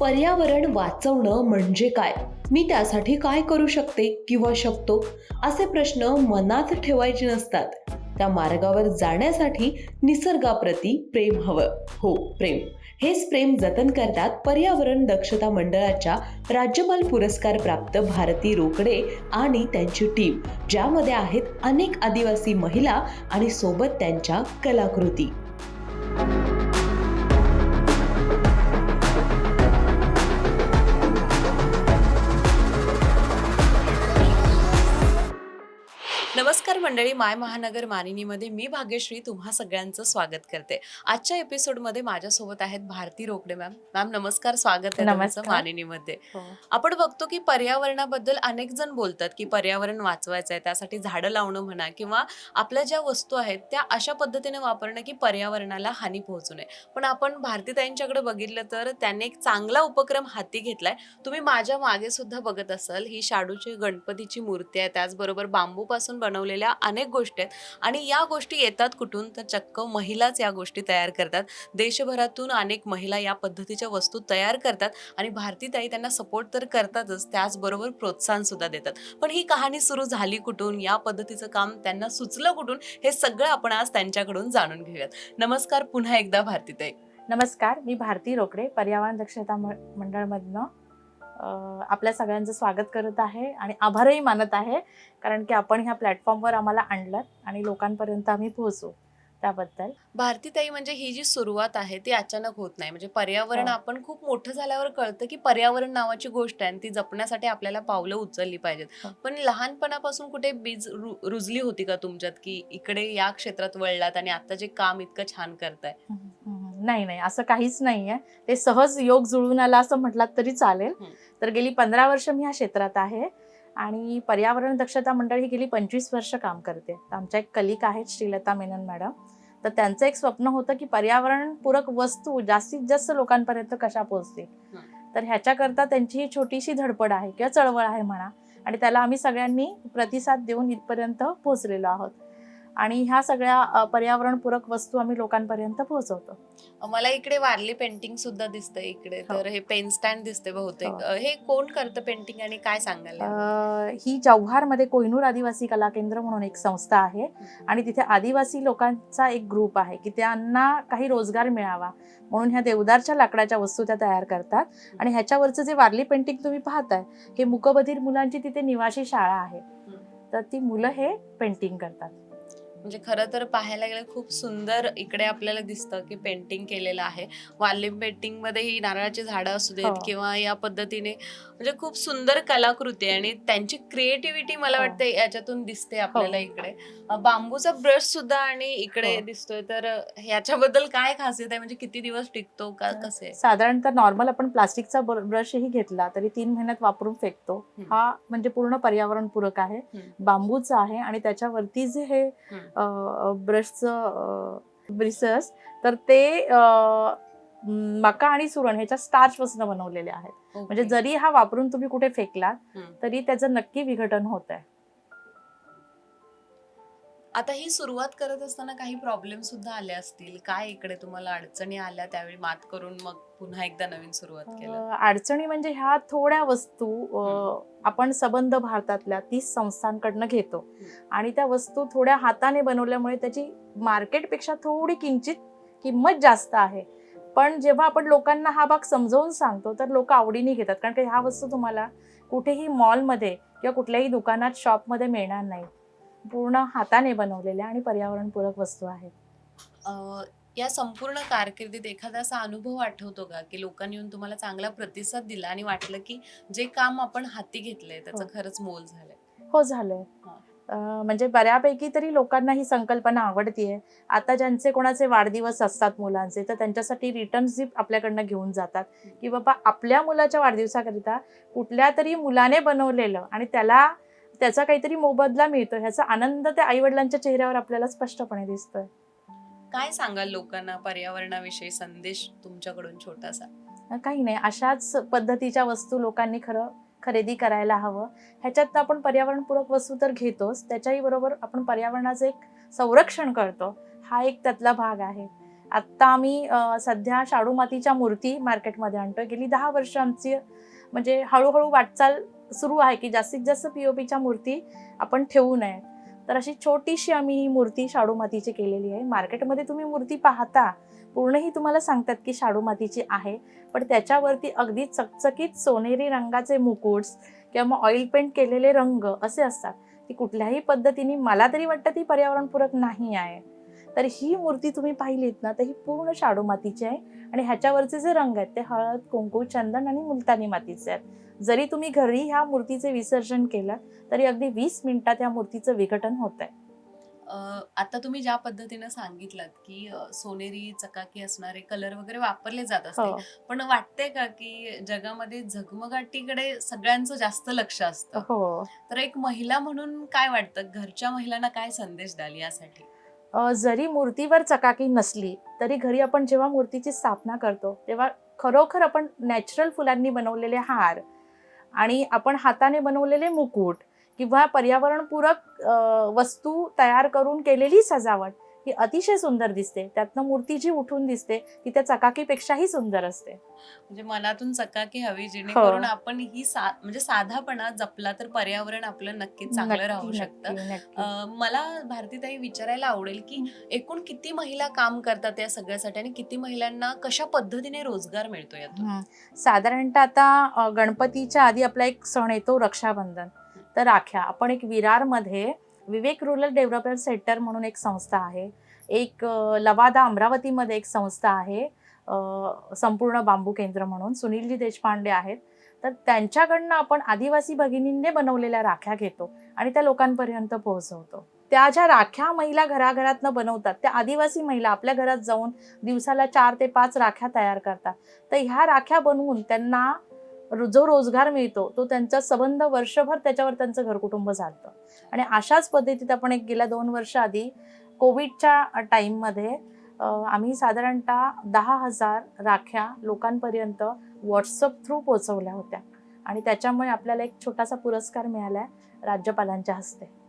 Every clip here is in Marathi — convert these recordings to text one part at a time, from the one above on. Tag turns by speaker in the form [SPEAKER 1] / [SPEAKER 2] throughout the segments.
[SPEAKER 1] पर्यावरण वाचवणं म्हणजे काय? मी त्यासाठी काय करू शकते किंवा शकतो? असे प्रश्न मनात ठेवायचे नसतात. त्या मार्गावर जाण्यासाठी निसर्गाप्रती प्रेम हवं. हो प्रेम. हेच प्रेम जतन करतात पर्यावरण दक्षता मंडळाच्या राज्यपाल पुरस्कार प्राप्त भारती रोकडे आणि त्यांची टीम ज्यामध्ये आहेत अनेक आदिवासी महिला आणि सोबत त्यांच्या कलाकृती. नमस्कार मंडळी माय महानगर मानिनीमध्ये मी भाग्यश्री तुम्हा सगळ्यांचं स्वागत करते. आजच्या एपिसोडमध्ये माझ्यासोबत आहेत भारती रोकडे मॅम. मॅम नमस्कार स्वागत आहे तुमचं. मानिनीमध्ये. आपण बघतो की पर्यावरणाबद्दल अनेक जण बोलतात की पर्यावरण वाचवायचं आहे त्यासाठी झाडं लावणं म्हणा किंवा आपल्या ज्या वस्तू आहेत त्या अशा पद्धतीने वापरणं की पर्यावरणाला हानी पोहोचू नये. पण आपण भारतीताईंच्याकडे बघितलं तर त्यांनी एक चांगला उपक्रम हाती घेतलाय. तुम्ही माझ्या मागे सुद्धा बघत असाल ही शाडूची गणपतीची मूर्ती आहे त्याचबरोबर बांबूपासून बनवलेल्या अनेक गोष्टी आहेत. आणि या गोष्टी येतात कुठून? तर चक्क महिलाच या गोष्टी तयार करतात. देशभरातून अनेक महिला या पद्धतीच्या वस्तू तयार करतात आणि भारतीताई त्यांना सपोर्ट तर करतातच त्याचबरोबर प्रोत्साहन सुद्धा देतात. पण ही कहाणी सुरू झाली कुठून? या पद्धतीचं काम त्यांना सुचलं कुठून? हे सगळं आपण आज त्यांच्याकडून जाणून घेऊयात. नमस्कार पुन्हा एकदा भारतीताई
[SPEAKER 2] नमस्कार मी भारती रोकडे पर्यावरण दक्षता मंडळमधनं आपल्या सगळ्यांचं स्वागत करत आहे आणि आभारही मानत आहे कारण की आपण ह्या प्लॅटफॉर्मवर आम्हाला आणलं आणि लोकांपर्यंत आम्ही पोहोचू त्याबद्दल
[SPEAKER 1] भारतीताई म्हणजे ही जी सुरुवात आहे ती अचानक होत नाही म्हणजे पर्यावरण
[SPEAKER 2] हो.
[SPEAKER 1] आपण खूप मोठं झाल्यावर कळतं की पर्यावरण नावाची गोष्ट आहे आणि ती जपण्यासाठी आपल्याला पावलं उचलली पाहिजेत
[SPEAKER 2] हो.
[SPEAKER 1] पण लहानपणापासून कुठे बीज रु- रुजली होती का तुमच्यात की इकडे या क्षेत्रात वळलात आणि आता जे काम इतकं छान करताय.
[SPEAKER 2] नाही नाही असं काहीच नाही आहे ते सहज योग जुळून आला असं म्हटलात तरी चालेल. तर गेली पंधरा वर्ष मी ह्या क्षेत्रात आहे आणि पर्यावरण दक्षता मंडळ ही गेली पंचवीस वर्ष काम करते. तर आमच्या एक कलिक आहेत श्रीलता मेनन मॅडम. तर त्यांचं एक स्वप्न होतं की पर्यावरणपूरक वस्तू जास्तीत जास्त लोकांपर्यंत कशा पोहोचतील. तर ह्याच्याकरता त्यांची ही छोटीशी धडपड आहे किंवा चळवळ आहे म्हणा. आणि त्याला आम्ही सगळ्यांनी प्रतिसाद देऊन इथपर्यंत पोहोचलेलो आहोत. आणि ह्या सगळ्या पर्यावरणपूरक वस्तू आम्ही लोकांपर्यंत पोहोचवतो.
[SPEAKER 1] मला इकडे वारली पेंटिंग सुद्धा दिसतंय इकडे.
[SPEAKER 2] हो.
[SPEAKER 1] तर हे पेन स्टँड दिसते बहुतेक.
[SPEAKER 2] हो.
[SPEAKER 1] हे कोण करतं पेंटिंग आणि काय सांगाल
[SPEAKER 2] ही जव्हारमध्ये कोहिनूर आदिवासी कला केंद्र म्हणून एक संस्था आहे. आणि तिथे आदिवासी लोकांचा एक ग्रुप आहे की त्यांना काही रोजगार मिळावा म्हणून ह्या देवदारच्या लाकडाच्या वस्तू त्या तयार करतात. आणि ह्याच्यावरचं जे वारली पेंटिंग तुम्ही पाहताय हे मुकबधीर मुलांची तिथे निवासी शाळा आहे. तर ती मुलं हे पेंटिंग करतात.
[SPEAKER 1] म्हणजे खरं तर पाहायला गेलं खूप सुंदर इकडे आपल्याला दिसतं की पेंटिंग केलेलं आहे वाल्लिम पेंटिंगमध्ये ही नारळाची झाडं असू देत
[SPEAKER 2] हो.
[SPEAKER 1] किंवा या पद्धतीने म्हणजे खूप सुंदर कलाकृती आहे आणि त्यांची क्रिएटिव्हिटी मला
[SPEAKER 2] हो.
[SPEAKER 1] वाटते याच्यातून दिसते आपल्याला
[SPEAKER 2] हो.
[SPEAKER 1] इकडे अ, बांबूचा ब्रश सुद्धा आणि इकडे. दिसतोय तर ह्याच्याबद्दल काय खासियत आहे म्हणजे किती दिवस टिकतो का कसे
[SPEAKER 2] साधारणतः नॉर्मल आपण प्लास्टिकचा ब्रशही घेतला तरी तीन महिन्यात वापरून फेकतो. हा म्हणजे पूर्ण पर्यावरणपूरक आहे. बांबूचा आहे आणि त्याच्यावरती जे हे ब्रशचं ब्रिसस तर ते मका आणि सुरण ह्याच्या स्टार्च पासून बनवलेले आहेत. म्हणजे जरी हा वापरून तुम्ही कुठे फेकलात. तरी त्याचं नक्की विघटन होत आहे
[SPEAKER 1] आता ही सुरुवात करत असताना काही प्रॉब्लेम सुद्धा आले असतील? काय इकडे तुम्हाला अडचणी आल्या त्यावेळी? मात करून मग पुन्हा एकदा नवीन सुरुवात केलं.
[SPEAKER 2] अडचणी म्हणजे ह्या थोड्या वस्तू आपण सबंध भारतातल्या तीस संस्थांकडनं घेतो. आणि त्या वस्तू थोड्या हाताने बनवल्यामुळे त्याची मार्केटपेक्षा थोडी किंचित किंमत जास्त आहे. पण जेव्हा आपण लोकांना हा भाग समजावून सांगतो तर लोक आवडीने घेतात. कारण की ह्या वस्तू तुम्हाला कुठेही मॉलमध्ये किंवा कुठल्याही दुकानात शॉपमध्ये मिळणार नाही. पूर्ण हाताने बनवलेल्या आणि पर्यावरणपूरक वस्तू आहेत.
[SPEAKER 1] या संपूर्ण कारकिर्दीत एखादा असा अनुभव आठवतो का? की लोकांनी येऊन तुम्हाला चांगला प्रतिसाद दिला आणि वाटलं की जे काम आपण हाती घेतलंय त्याचं
[SPEAKER 2] हो.
[SPEAKER 1] खरंच मोल झालंय?
[SPEAKER 2] हो झालंय. म्हणजे बऱ्यापैकी तरी लोकांना ही संकल्पना आवडतीये. आता ज्यांचे कोणाचे वाढदिवस असतात मुलांचे तर त्यांच्यासाठी रिटर्न झिप आपल्याकडनं घेऊन जातात. की बाबा आपल्या मुलाच्या वाढदिवसाकरिता कुठल्या तरी मुलाने बनवलेलं आणि त्याला त्याचा काहीतरी मोबदला मिळतो ह्याचा आनंद त्या आईवडिलांच्या चेहऱ्यावर आपल्याला स्पष्टपणे दिसतोय.
[SPEAKER 1] काय सांगाल लोकांना पर्यावरणाविषयी संदेश तुमच्याकडून छोटासा?
[SPEAKER 2] काही नाही. अशाच पद्धतीच्या वस्तू लोकांनी खरं खरेदी करायला हवं. ह्याच्यात आपण पर्यावरणपूरक वस्तू तर घेतोच. त्याच्याही बरोबर आपण पर्यावरणाचं एक संरक्षण करतो. हा एक त्यातला भाग आहे. आत्ता आम्ही सध्या शाडू मातीच्या मूर्ती मार्केटमध्ये आणतोय. गेली दहा वर्ष आमची म्हणजे हळूहळू वाटचाल सुरू आहे की जास्तीत जास्त पीओपीच्या मूर्ती आपण ठेवू नये. तर अशी छोटीशी आम्ही ही मूर्ती शाडू मातीची केलेली आहे. मार्केटमध्ये तुम्ही मूर्ती पाहता पूर्णही तुम्हाला सांगतात की शाडू मातीची आहे. पण त्याच्यावरती अगदी चकचकीत सोनेरी रंगाचे मुकुट्स किंवा मग ऑइल पेंट केलेले रंग असे असतात. ती कुठल्याही पद्धतीने मला तरी वाटतं ती पर्यावरणपूरक नाही आहे. तर ही मूर्ती तुम्ही पाहिलीत ना तर ही पूर्ण शाडू मातीची आहे. आणि ह्याच्यावरचे जे रंग आहेत ते हळद कुंकू चंदन आणि मुलतानी मातीचे आहेत. जरी तुम्ही घरी ह्या मूर्तीचे विसर्जन केलं तरी अगदी वीस मिनिटात या मूर्तीचं विघटन होत आहे
[SPEAKER 1] आता तुम्ही ज्या पद्धतीनं सांगितलं की सोनेरी चकाकी असणारे कलर वगैरे वापरले जात असतील
[SPEAKER 2] हो.
[SPEAKER 1] पण वाटते का की जगामध्ये झगमगाटीकडे सगळ्यांचं जास्त लक्ष असतं?
[SPEAKER 2] हो.
[SPEAKER 1] तर एक महिला म्हणून काय वाटतं? घरच्या महिलांना काय संदेश द्याल यासाठी?
[SPEAKER 2] जरी मूर्तीवर चकाकी नसली तरी घरी आपण जेव्हा मूर्तीची स्थापना करतो तेव्हा खरोखर आपण नॅचरल फुलांनी बनवलेले हार आणि आपण हाताने बनवलेले मुकुट किंवा पर्यावरणपूरक वस्तू तयार करून केलेली सजावट ही अतिशय सुंदर दिसते. त्यातनं मूर्ती जी उठून दिसते ती त्या चकाकीपेक्षाही सुंदर असते.
[SPEAKER 1] म्हणजे मनातून चकाकी हवी जेणेकरून
[SPEAKER 2] हो.
[SPEAKER 1] आपण ही सा म्हणजे साधापणा जपला तर पर्यावरण आपलं नक्कीच चांगलं राहू शकतं. मला भारतीताई विचारायला आवडेल की एकूण किती महिला काम करतात या सगळ्यासाठी आणि किती महिलांना कशा पद्धतीने रोजगार मिळतो यातून?
[SPEAKER 2] हं. साधारणतः आता गणपतीच्या आधी आपला एक सण येतो रक्षाबंधन. तर राख्या आपण एक विरारमध्ये विवेक रुरल डेव्हलपमेंट सेंटर म्हणून एक संस्था आहे. एक लवादा अमरावतीमध्ये एक संस्था आहे. संपूर्ण बांबू केंद्र म्हणून. सुनीलजी देशपांडे आहेत. तर त्यांच्याकडनं आपण आदिवासी भगिनींनी बनवलेल्या राख्या घेतो आणि त्या लोकांपर्यंत पोहोचवतो. त्या ज्या राख्या महिला घराघरातनं बनवतात त्या आदिवासी महिला आपल्या घरात जाऊन दिवसाला चार ते पाच राख्या तयार करतात. तर ह्या राख्या बनवून त्यांना जो रोजगार मिळतो तो त्यांचा संबंध वर्षभर त्याच्यावर त्यांचं घरकुटुंब चालतं. आणि अशाच पद्धतीत आपण एक गेल्या दोन वर्ष आधी कोविडच्या टाईममध्ये आम्ही साधारणतः दहा हजार राख्या लोकांपर्यंत व्हॉट्सअप थ्रू पोचवल्या होत्या. आणि त्याच्यामुळे आपल्याला एक छोटासा पुरस्कार मिळाला आहे राज्यपालांच्या हस्ते.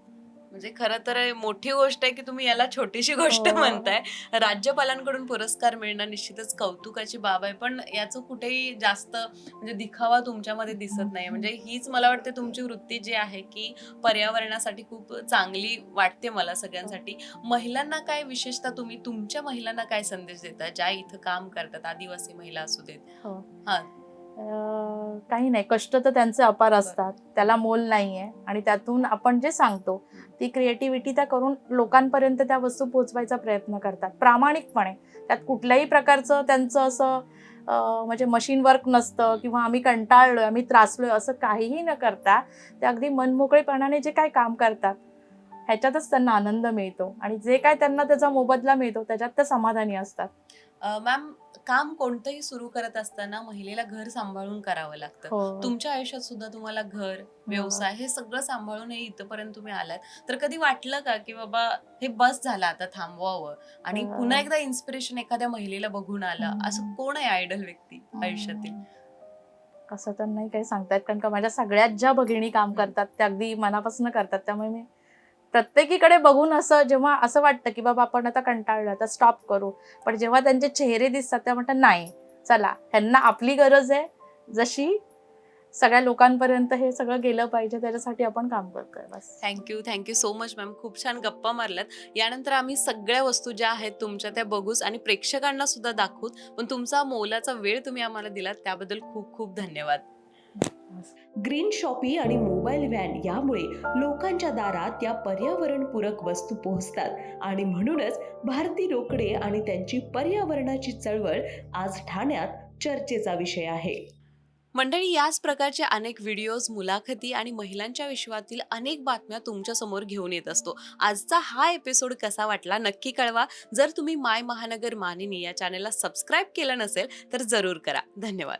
[SPEAKER 1] म्हणजे खरं तर मोठी गोष्ट आहे की तुम्ही याला छोटीशी गोष्ट
[SPEAKER 2] हो.
[SPEAKER 1] म्हणताय. राज्यपालांकडून पुरस्कार मिळणं निश्चितच कौतुकाची बाब आहे. पण याचं कुठेही जास्त म्हणजे दिखावा तुमच्यामध्ये दिसत नाही. म्हणजे हीच मला वाटते तुमची वृत्ती जी आहे की पर्यावरणासाठी खूप चांगली वाटते मला सगळ्यांसाठी. महिलांना काय विशेषतः तुम्ही तुमच्या महिलांना काय संदेश देता? ज्या इथं काम करतात आदिवासी महिला असू देत.
[SPEAKER 2] हो.
[SPEAKER 1] हा.
[SPEAKER 2] काही नाही. कष्ट तर त्यांचे अपार असतात. त्याला मोल नाही आहे आणि त्यातून आपण जे सांगतो ती क्रिएटिव्हिटी त्या करून लोकांपर्यंत त्या वस्तू पोहोचवायचा प्रयत्न करतात. प्रामाणिकपणे. त्यात कुठल्याही प्रकारचं त्यांचं असं म्हणजे मशीन वर्क नसतं किंवा आम्ही कंटाळलोय आम्ही त्रासलोय असं काहीही न करता ते अगदी मनमोकळेपणाने जे काय काम करतात ह्याच्यातच त्यांना आनंद मिळतो. आणि जे काय त्यांना त्याचा मोबदला मिळतो त्याच्यात त्या समाधानी असतात.
[SPEAKER 1] मॅम काम कोणतंही सुरू करत असताना महिलेला घर सांभाळून करावं लागतं.
[SPEAKER 2] हो.
[SPEAKER 1] तुमच्या आयुष्यात सुद्धा तुम्हाला घर व्यवसाय हे सगळं सांभाळून हे इथपर्यंत तुम्ही आलात. तर कधी वाटलं का की बाबा हे बस झालं आता थांबवावं? आणि
[SPEAKER 2] अं.
[SPEAKER 1] पुन्हा एकदा इन्स्पिरेशन एखाद्या महिलेला बघून आलं?
[SPEAKER 2] हम्म.
[SPEAKER 1] असं कोण आहे आयडल व्यक्ती आयुष्यातील?
[SPEAKER 2] असं तर नाही काही सांगतायत कारण का माझ्या सगळ्यात ज्या भगिनी काम करतात त्या अगदी मनापासून करतात. त्यामुळे मी प्रत्येकीकडे बघून असं जेव्हा असं वाटतं की बाबा आपण आता कंटाळलं आता स्टॉप करू. पण जेव्हा त्यांचे चेहरे दिसतात तेव्हा म्हणतात नाही चला ह्यांना आपली गरज आहे. जशी सगळ्या लोकांपर्यंत हे सगळं गेलं पाहिजे त्याच्यासाठी आपण काम करतोय बस.
[SPEAKER 1] Thank you thank you so much ma'am खूप छान गप्पा मारल्यात. यानंतर आम्ही सगळ्या वस्तू ज्या आहेत तुमच्या त्या बघूच आणि प्रेक्षकांना सुद्धा दाखवूत. पण तुमचा मोलाचा वेळ तुम्ही आम्हाला दिलात त्याबद्दल खूप खूप धन्यवाद.
[SPEAKER 3] ग्रीन शॉपी आणि मोबाईल व्हॅन यामुळे लोकांच्या दारात या पर्यावरणपूरक वस्तू पोहोचतात. आणि म्हणूनच भारती रोकडे आणि त्यांची पर्यावरणाची चळवळ आज ठाण्यात चर्चेचा विषय आहे.
[SPEAKER 1] मंडळी याच प्रकारचे अनेक व्हिडिओज मुलाखती आणि महिलांच्या विश्वातील अनेक बातम्या तुमच्यासमोर घेऊन येत असतो. आजचा हा एपिसोड कसा वाटला नक्की कळवा. जर तुम्ही माय महानगर मानिनी या चॅनलला सबस्क्राईब केलं नसेल तर जरूर करा. धन्यवाद.